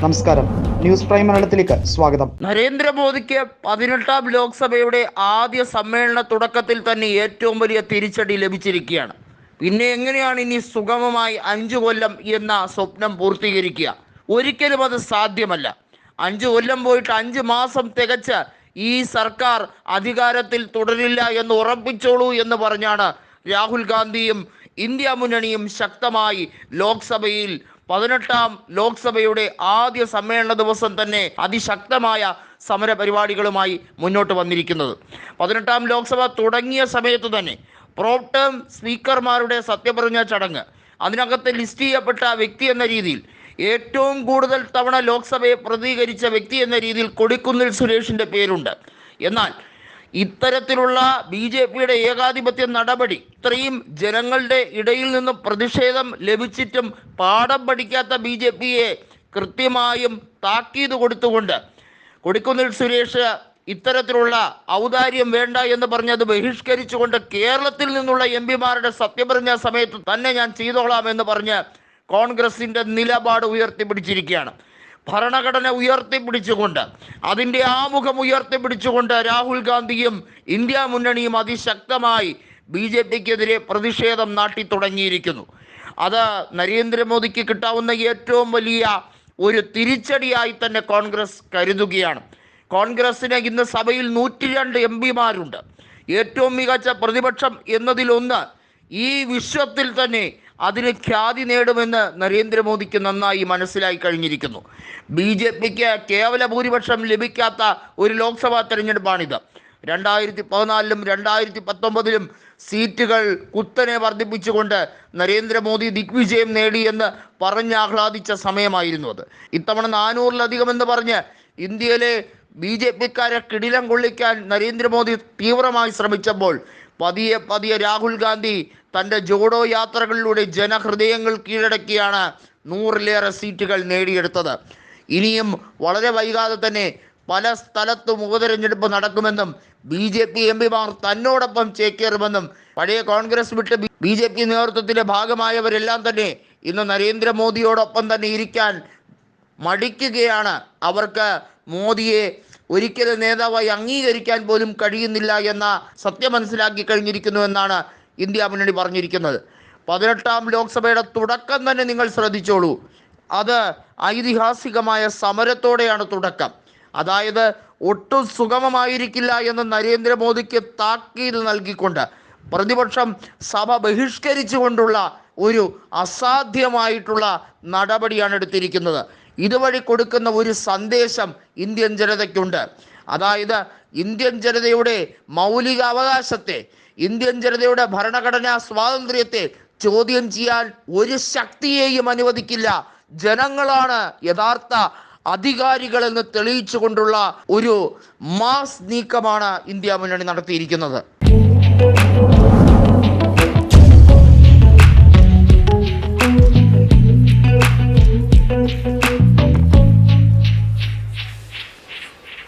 നമസ്കാരം. News prime മലയാളത്തിലേക്ക് സ്വാഗതം. നരേന്ദ്രമോദിക്ക് പതിനെട്ടാം ലോക്സഭയുടെ ആദ്യ സമ്മേളന തുടക്കത്തിൽ തന്നെ ഏറ്റവും വലിയ തിരിച്ചടി ലഭിച്ചിരിക്കുകയാണ്. പിന്നെ എങ്ങനെയാണ് ഇനി സുഗമമായി അഞ്ചു കൊല്ലം എന്ന സ്വപ്നം പൂർത്തീകരിക്കുക? ഒരിക്കലും അത് സാധ്യമല്ല. അഞ്ചു കൊല്ലം പോയിട്ട് അഞ്ച് മാസം തികച്ച് ഈ സർക്കാർ അധികാരത്തിൽ തുടരില്ല എന്ന് ഉറപ്പിച്ചോളൂ എന്ന് പറഞ്ഞാണ് രാഹുൽ ഗാന്ധിയും ഇന്ത്യ മുന്നണിയും ശക്തമായി ലോക്സഭയിൽ പതിനെട്ടാം ലോക്സഭയുടെ ആദ്യ സമ്മേളന ദിവസം തന്നെ അതിശക്തമായ സമര പരിപാടികളുമായി മുന്നോട്ട് വന്നിരിക്കുന്നത്. പതിനെട്ടാം ലോക്സഭ തുടങ്ങിയ സമയത്ത് തന്നെ പ്രോപ്ടേം സ്പീക്കർമാരുടെ സത്യപ്രതിജ്ഞ ചടങ്ങ് അതിനകത്ത് ലിസ്റ്റ് ചെയ്യപ്പെട്ട വ്യക്തി എന്ന രീതിയിൽ ഏറ്റവും കൂടുതൽ തവണ ലോക്സഭയെ പ്രതികരിച്ച വ്യക്തി എന്ന രീതിയിൽ കൊടിക്കുന്നിൽ സുരേഷിന്റെ പേരുണ്ട്. എന്നാൽ ഇത്തരത്തിലുള്ള ബി ജെ പിയുടെ ഏകാധിപത്യ നടപടി ഇത്രയും ജനങ്ങളുടെ ഇടയിൽ നിന്നും പ്രതിഷേധം ലഭിച്ചിട്ടും പാഠം പഠിക്കാത്ത ബി ജെ പിയെ കൃത്യമായും താക്കീത് കൊടുത്തുകൊണ്ട് കൊടിക്കുന്നിൽ സുരേഷ് ഇത്തരത്തിലുള്ള ഔദാര്യം വേണ്ട എന്ന് പറഞ്ഞത് ബഹിഷ്കരിച്ചുകൊണ്ട് കേരളത്തിൽ നിന്നുള്ള എം പിമാരുടെ സത്യപ്രതിജ്ഞാ സമയത്ത് തന്നെ ഞാൻ ചെയ്തോളാം എന്ന് പറഞ്ഞ് കോൺഗ്രസിന്റെ നിലപാട് ഉയർത്തിപ്പിടിച്ചിരിക്കുകയാണ്. ഭരണഘടന ഉയർത്തിപ്പിടിച്ചുകൊണ്ട് അതിന്റെ ആമുഖം ഉയർത്തിപ്പിടിച്ചുകൊണ്ട് രാഹുൽ ഗാന്ധിയും ഇന്ത്യ മുന്നണിയും അതിശക്തമായി ബി ജെ പിക്കെതിരെ പ്രതിഷേധം നാട്ടി തുടങ്ങിയിരിക്കുന്നു അത് നരേന്ദ്രമോദിക്ക് കിട്ടാവുന്ന ഏറ്റവും വലിയ ഒരു തിരിച്ചടിയായി തന്നെ കോൺഗ്രസ് കരുതുകയാണ്. കോൺഗ്രസിന് ഇന്ന് സഭയിൽ നൂറ്റി രണ്ട് എം പിമാരുണ്ട്. ഏറ്റവും മികച്ച പ്രതിപക്ഷം എന്നതിലൊന്ന് ഈ വിശ്വത്തിൽ തന്നെ അതിന് ഖ്യാതി നേടുമെന്ന് നരേന്ദ്രമോദിക്ക് നന്നായി മനസ്സിലായി കഴിഞ്ഞിരിക്കുന്നു. ബി ജെ പിക്ക് കേവല ഭൂരിപക്ഷം ലഭിക്കാത്ത ഒരു ലോക്സഭാ തെരഞ്ഞെടുപ്പാണിത്. രണ്ടായിരത്തി പതിനാലിലും രണ്ടായിരത്തി പത്തൊമ്പതിലും സീറ്റുകൾ കുത്തനെ വർദ്ധിപ്പിച്ചുകൊണ്ട് നരേന്ദ്രമോദി ദിഗ്വിജയം നേടിയെന്ന് പറഞ്ഞാഹ്ലാദിച്ച സമയമായിരുന്നു അത്. ഇത്തവണ നാനൂറിലധികം എന്ന് പറഞ്ഞ് ഇന്ത്യയിലെ ബി ജെ പിക്കാരെ കിടിലം കൊള്ളിക്കാൻ നരേന്ദ്രമോദി തീവ്രമായി ശ്രമിച്ചപ്പോൾ പതിയെ പതിയെ രാഹുൽ ഗാന്ധി തന്റെ ജോഡോ യാത്രകളിലൂടെ ജനഹൃദയങ്ങൾ കീഴടക്കിയാണ് നൂറിലേറെ സീറ്റുകൾ നേടിയെടുത്തത്. ഇനിയും വളരെ വൈകാതെ തന്നെ പല സ്ഥലത്തും ഉപതെരഞ്ഞെടുപ്പ് നടക്കുമെന്നും ബി ജെ പി എം പിമാർ തന്നോടൊപ്പം ചേക്കേറുമെന്നും പഴയ കോൺഗ്രസ് വിട്ട് ബി ജെ പി നേതൃത്വത്തിന്റെ ഭാഗമായവരെല്ലാം തന്നെ ഇന്ന് നരേന്ദ്രമോദിയോടൊപ്പം തന്നെ ഇരിക്കാൻ മടിക്കുകയാണ്. അവർക്ക് മോദിയെ ഒരിക്കലും നേതാവായി അംഗീകരിക്കാൻ പോലും കഴിയുന്നില്ല എന്ന സത്യം മനസ്സിലാക്കി കഴിഞ്ഞിരിക്കുന്നു എന്നാണ് ഇന്ത്യ മുന്നണി പറഞ്ഞിരിക്കുന്നത്. പതിനെട്ടാം ലോക്സഭയുടെ തുടക്കം തന്നെ നിങ്ങൾ ശ്രദ്ധിച്ചോളൂ. അത് ഐതിഹാസികമായ സമരത്തോടെയാണ് തുടക്കം. അതായത് ഒട്ടും സുഗമമായിരിക്കില്ല എന്ന് നരേന്ദ്രമോദിക്ക് താക്കീത് നൽകിക്കൊണ്ട് പ്രതിപക്ഷം സഭ ബഹിഷ്കരിച്ചുകൊണ്ടുള്ള ഒരു അസാധ്യമായിട്ടുള്ള നടപടിയാണ് എടുത്തിരിക്കുന്നത്. ഇതുവഴി കൊടുക്കുന്ന ഒരു സന്ദേശം ഇന്ത്യൻ ജനതയ്ക്കുണ്ട്. അതായത് ഇന്ത്യൻ ജനതയുടെ മൗലിക അവകാശത്തെ ഇന്ത്യൻ ജനതയുടെ ഭരണഘടനാ സ്വാതന്ത്ര്യത്തെ ചോദ്യം ചെയ്യാൻ ഒരു ശക്തിയെയും അനുവദിക്കില്ല. ജനങ്ങളാണ് യഥാർത്ഥ അധികാരികളെന്ന് തെളിയിച്ചുകൊണ്ടുള്ള ഒരു മാസ് നീക്കമാണ് ഇന്ത്യ മുന്നണി നടത്തിയിരിക്കുന്നത്.